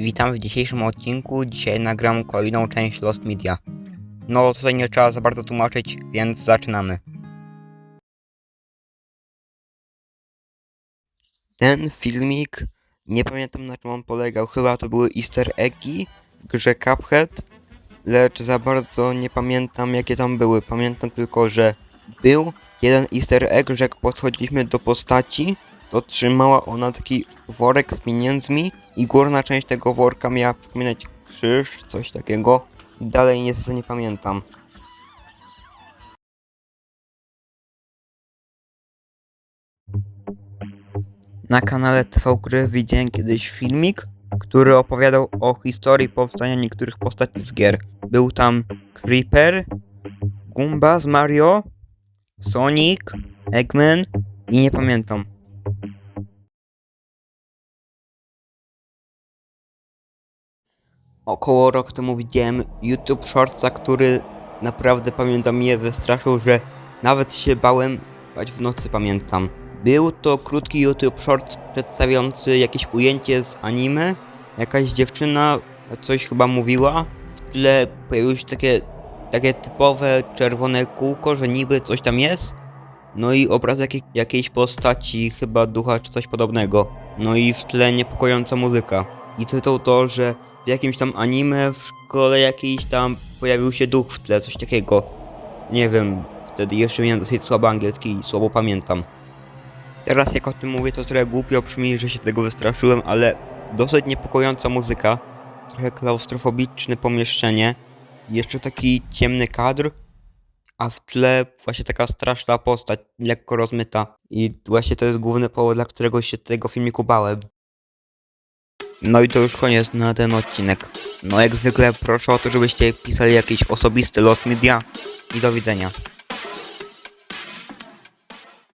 Witam w dzisiejszym odcinku. Dzisiaj nagram kolejną część Lost Media. No tutaj nie trzeba za bardzo tłumaczyć, więc zaczynamy. Ten filmik, nie pamiętam na czym on polegał, chyba to były easter eggi w grze Cuphead, lecz za bardzo nie pamiętam jakie tam były. Pamiętam tylko, że był jeden easter egg, że jak podchodziliśmy do postaci, to trzymała ona taki worek z pieniędzmi i górna część tego worka miała przypominać krzyż, coś takiego. Dalej niestety nie pamiętam. Na kanale TV Gry widziałem kiedyś filmik, który opowiadał o historii powstania niektórych postaci z gier. Był tam Creeper, Goomba z Mario, Sonic, Eggman i nie pamiętam. Około rok temu widziałem YouTube Shortsa, który naprawdę pamiętam mnie wystraszył, że nawet się bałem spać w nocy, pamiętam. Był to krótki YouTube Shorts przedstawiający jakieś ujęcie z anime. Jakaś dziewczyna coś chyba mówiła. W tle pojawiło się takie, takie typowe czerwone kółko, że niby coś tam jest. No i obraz jakiej, jakiejś postaci, chyba ducha czy coś podobnego. No i w tle niepokojąca muzyka. I cytał to, że w jakimś tam anime w szkole jakiejś tam pojawił się duch w tle, coś takiego. Nie wiem, wtedy jeszcze miałem dosyć słaby angielski i słabo pamiętam. Teraz jak o tym mówię, to trochę głupio brzmi, że się tego wystraszyłem, ale dosyć niepokojąca muzyka, trochę klaustrofobiczne pomieszczenie, jeszcze taki ciemny kadr, a w tle właśnie taka straszna postać, lekko rozmyta. I właśnie to jest główny powód, dla którego się tego filmiku bałem. No i to już koniec na ten odcinek. No jak zwykle proszę o to, żebyście pisali jakieś osobiste Lost Media i do widzenia.